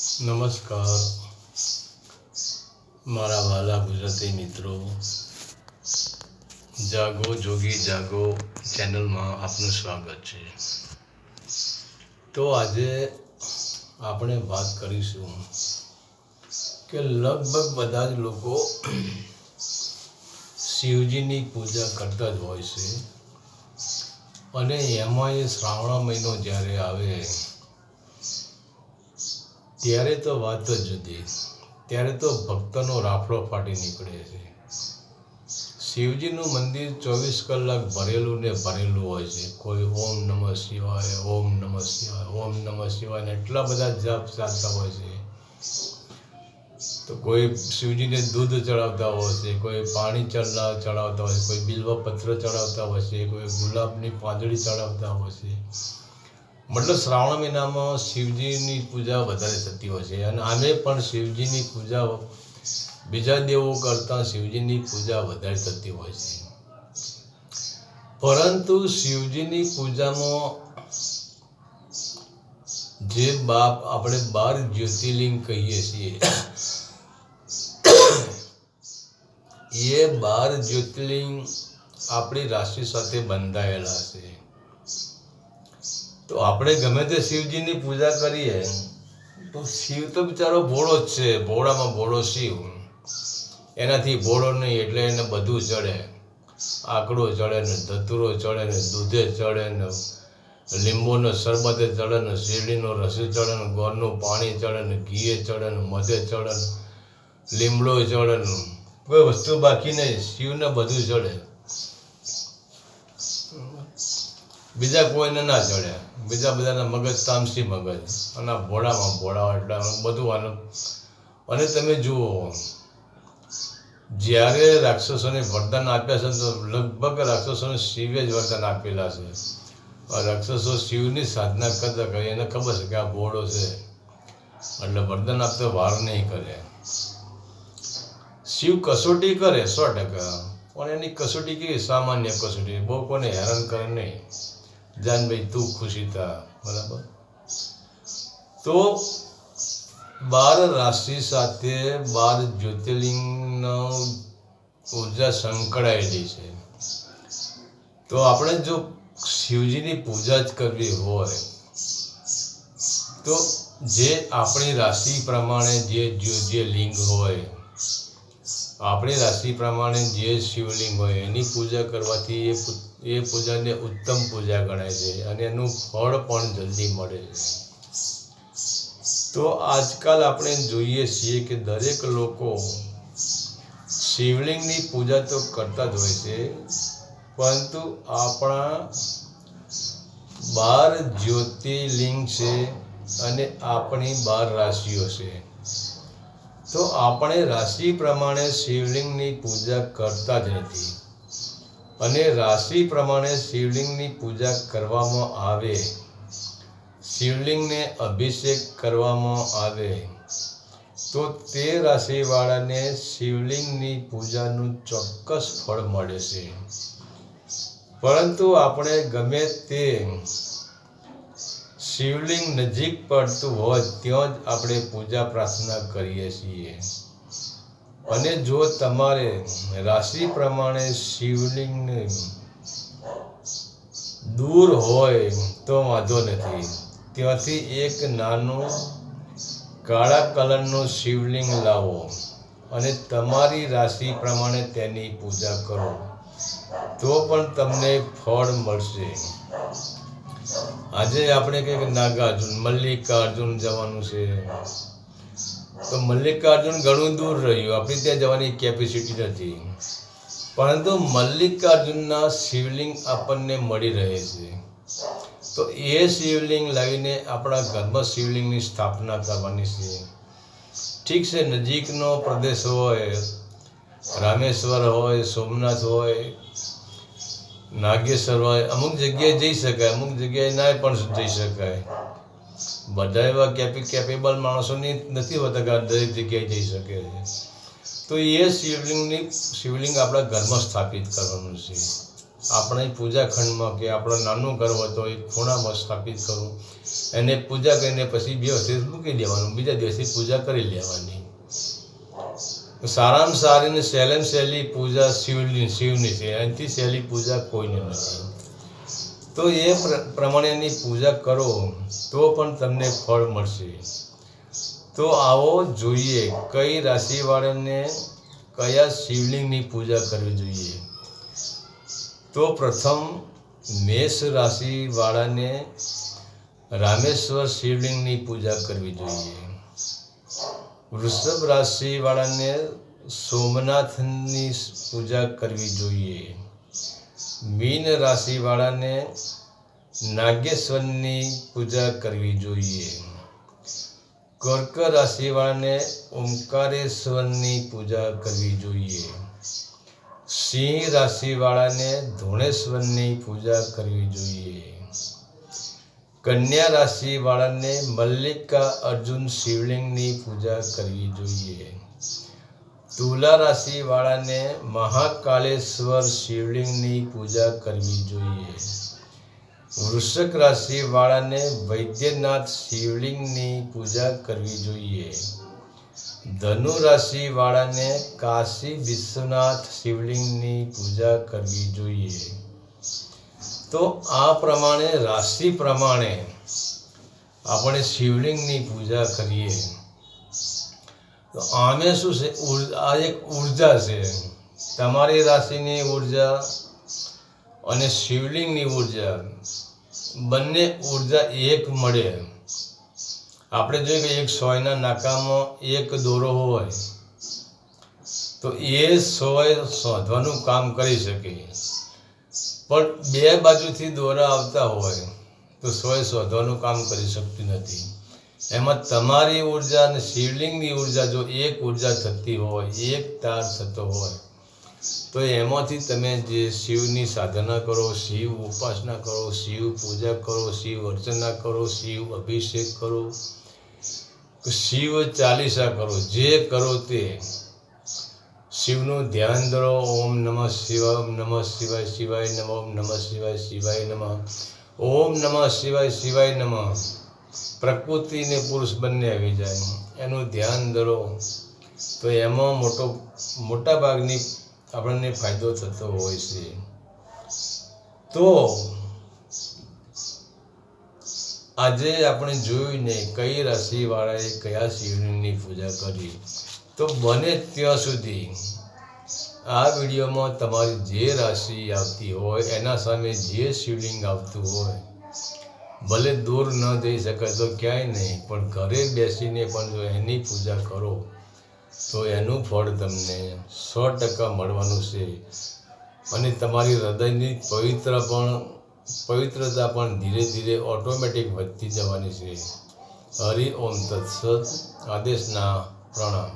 નમસ્કાર. મારા વાલા ગુજરાતી મિત્રો, જાગો, જોગી, જાગો ચેનલમાં આપનું સ્વાગત છે. તો આજે આપણે વાત કરીશું કે લગભગ બધા જ લોકો શિવજીની પૂજા કરતા જ હોય છે અને એમાં એ શ્રાવણ મહિનો જ્યારે આવે ત્યારે તો વાત જ જુદી ત્યારે તો ભક્તનો રાફડો ફાટી નીકળે છે. શિવજીનું મંદિર ચોવીસ કલાક ભરેલું ને ભરેલું હોય છે. કોઈ ઓમ નમઃ શિવાય, ઓમ નમઃ શિવાય, ઓમ નમઃ શિવાય એટલા બધા જાપ ચાલતા હોય છે. તો કોઈ શિવજીને દૂધ ચડાવતા હોય છે, કોઈ પાણી ચડા ચડાવતા હોય છે, કોઈ બિલવા પત્ર ચડાવતા હોય છે, કોઈ ગુલાબની પાંદડી ચડાવતા હોય છે. મતલબ શ્રાવણ મહિનામાં શિવજીની પૂજા વધારે થતી હોય છે અને આને પણ શિવજીની પૂજા બીજા દેવો કરતાં શિવજીની પૂજા વધારે થતી હોય છે. પરંતુ શિવજીની પૂજામાં જે બાપ આપણે બાર જ્યોતિર્લિંગ કહીએ છીએ, એ બાર જ્યોતિર્લિંગ આપણી રાશિ સાથે બંધાયેલા છે. તો આપણે ગમે તે શિવજીની પૂજા કરીએ, તો શિવ તો બિચારો ભોળો જ છે, ભોળામાં ભોળો શિવ. એનાથી ભોળો નહીં, એટલે એને બધું ચડે આકડો ચડે ને ધતુરો ચડે ને દૂધે ચડે ને લીંબુનો શરબતે ચડે ને શેરડીનો રસ ચડે ને ગોળનું પાણી ચડે ને ઘીએ ચડે ને મધે ચડે ને લીમડો ચડે ને કોઈ વસ્તુ બાકી નહીં, શિવને બધું ચડે બીજા કોઈને ના ચડે બીજા બધાના મગજ તામસી મગજ. અને ભોળામાં ભોળા એટલે બધું આનું અને તમે જુઓ, જ્યારે રાક્ષસોને વરદાન આપ્યા છે તો લગભગ રાક્ષસોને શિવે જ વરદાન આપેલા છે. રાક્ષસો શિવની સાધના કરતા કરે, એને ખબર છે કે આ ભોળો છે. એટલે વરદાન આપતો વાર નહીં કરે. શિવ કસોટી કરે સો ટકા. પણ એની કસોટી કેવી સામાન્ય કસોટી? બહુ કોને હેરાન કરે નહીં. જાનભાઈ તું ખુશી થા, બરાબર? તો બાર રાશિ સાથે બાર જ્યોતિર્લિંગનો ઊર્જા સંકળાયેલી છે. તો આપણે જો શિવજીની પૂજા જ કરવી હોય, તો જે આપણી રાશિ પ્રમાણે જે જો- લિંગ હોય, આપણી રાશિ પ્રમાણે જે શિવલિંગ હોય, એની પૂજા કરવાથી એ એ પૂજાને ઉત્તમ પૂજા ગણાય છે અને એનું ફળ પણ જલ્દી મળે છે. તો આજકાલ આપણે જોઈએ છીએ કે દરેક લોકો શિવલિંગની પૂજા તો કરતા જ હોય છે, પરંતુ આપણા બાર જ્યોતિર્લિંગ છે અને આપણી બાર રાશિઓ છે. તો આપણે રાશિ પ્રમાણે શિવલિંગની પૂજા કરતા જ નથી. અને રાશિ પ્રમાણે શિવલિંગની પૂજા કરવામાં આવે. શિવલિંગને અભિષેક કરવામાં આવે. તો તે રાશિવાળાને શિવલિંગની પૂજાનું ચોક્કસ ફળ મળે છે. પરંતુ આપણે ગમે તે શિવલિંગ નજીક પડતું હોય ત્યાં જ આપણે પૂજા પ્રાર્થના કરીએ છીએ. અને જો તમારે રાશિ પ્રમાણે શિવલિંગ દૂર હોય તો વાંધો નથી. ત્યાંથી એક નાનું કાળા કલરનું શિવલિંગ લાવો અને તમારી રાશિ પ્રમાણે તેની પૂજા કરો. તો પણ તમને ફળ મળશે. આજે આપણે કંઈક નાગાર્જુન, મલ્લિકાર્જુન જવાનું છે. તો મલ્લિકાર્જુન ઘણું દૂર રહ્યું. આપણી ત્યાં જવાની કેપેસિટી નથી. પરંતુ મલ્લિકાર્જુનના શિવલિંગ આપણને મળી રહે છે. તો એ શિવલિંગ લાવીને આપણા ઘરમાં શિવલિંગની સ્થાપના કરવાની છે. ઠીક છે, નજીકનો પ્રદેશ હોય, રામેશ્વર હોય, સોમનાથ હોય, નાગેશ્વર હોય, અમુક જગ્યાએ જઈ શકાય, અમુક જગ્યાએ ના પણ જઈ શકાય. બધા એવા કેપી કેપેબલ માણસોની નથી હોતા દરેક જગ્યાએ જઈ શકે છે. તો એ શિવલિંગની, શિવલિંગ આપણા ઘરમાં સ્થાપિત કરવાનું છે. આપણે પૂજા ખંડમાં કે આપણા નાનું ઘર હોય તો એ ખૂણામાં સ્થાપિત કરવું. એને પૂજા કરીને પછી બે વર્ષે મૂકી દેવાનું, બીજા દિવસે પૂજા કરી લેવાની. સારામાં સારી ને સહેલામાં સહેલી પૂજા શિવની શિવની છે. એનાથી સહેલી પૂજા કોઈની નથી. તો એ પ્ર- પ્રમાણેની પૂજા કરો, તો પણ તમને ફળ મળશે. તો આવો જોઈએ, કઈ રાશિવાળાને કયા શિવલિંગની પૂજા કરવી જોઈએ. તો પ્રથમ, મેષ રાશિવાળાને રામેશ્વર શિવલિંગની પૂજા કરવી જોઈએ. વૃષભ રાશિવાળાને સોમનાથની પૂજા કરવી જોઈએ. મીન રાશિવાળાને નાગેશ્વરની પૂજા કરવી જોઈએ. કર્ક રાશિવાળાને ઓમકારેશ્વરની પૂજા કરવી જોઈએ. સિંહ રાશિવાળાને ધોણેશ્વરની પૂજા કરવી જોઈએ. કન્યા રાશિવાળાને મલ્લિકા અર્જુન શિવલિંગની પૂજા કરવી જોઈએ. તુલા રાશિવાળાને મહાકાલેશ્વર શિવલિંગની પૂજા કરવી જોઈએ. વૃષક રાશિવાળાને વૈદ્યનાથ શિવલિંગની પૂજા કરવી જોઈએ. ધનુ રાશિવાળાને કાશી વિશ્વનાથ શિવલિંગની પૂજા કરવી જોઈએ. તો આ પ્રમાણે, રાશિ પ્રમાણે આપણે શિવલિંગની પૂજા કરીએ. તો આમે શું છે? આ એક ઊર્જા છે. તમારી રાશિની ઊર્જા અને શિવલિંગની ઊર્જા, બંને ઊર્જા એક મળે. આપણે જોઈએ કે એક સોયના નાકામાં એક દોરો હોય, તો એ સોય શોધવાનું કામ કરી શકે. પણ બે બાજુથી દોરા આવતા હોય, તો સોય શોધવાનું કામ કરી શકતી નથી. એમાં તમારી ઊર્જા અને શિવલિંગની ઊર્જા જો એક ઊર્જા થતી હોય, એક તાર થતો હોય, તો એમાંથી તમે જે શિવની સાધના કરો, શિવ ઉપાસના કરો, શિવ પૂજા કરો, શિવ અર્ચના કરો, શિવ અભિષેક કરો શિવ ચાલીસા કરો, જે કરો તે, શિવનું ધ્યાન ધરો, ઓમ નમઃ શિવાય નમઃ શિવાય શિવાય નમઃ, ઓમ નમઃ શિવાય શિવાય નમઃ, ઓમ નમઃ શિવાય શિવાય નમઃ પ્રકૃતિ ને પુરુષ બંને આવી જાય. એનું ધ્યાન ધરો. તો એમાં મોટો મોટા ભાગની આપણને ફાયદો થતો હોય છે. તો આજે આપણે જોયું ને કઈ રાશિવાળાએ કયા શિવલિંગની પૂજા કરી? તો બને ત્યાં સુધી આ વિડીયોમાં તમારી જે રાશિ આવતી હોય, એના સામે જે શિવલિંગ આવતું હોય ભલે દૂર ન જઈ શકાય તો ક્યાંય નહીં, પણ ઘરે બેસીને પણ જો એની પૂજા કરો, તો એનું ફળ તમને સો ટકા મળવાનું છે. અને તમારી હૃદયની પવિત્ર પણ, પવિત્રતા પણ ધીરે ધીરે ઓટોમેટિક વધતી જવાની છે. હરિ ઓમ તત્સત, આદેશના પ્રણામ.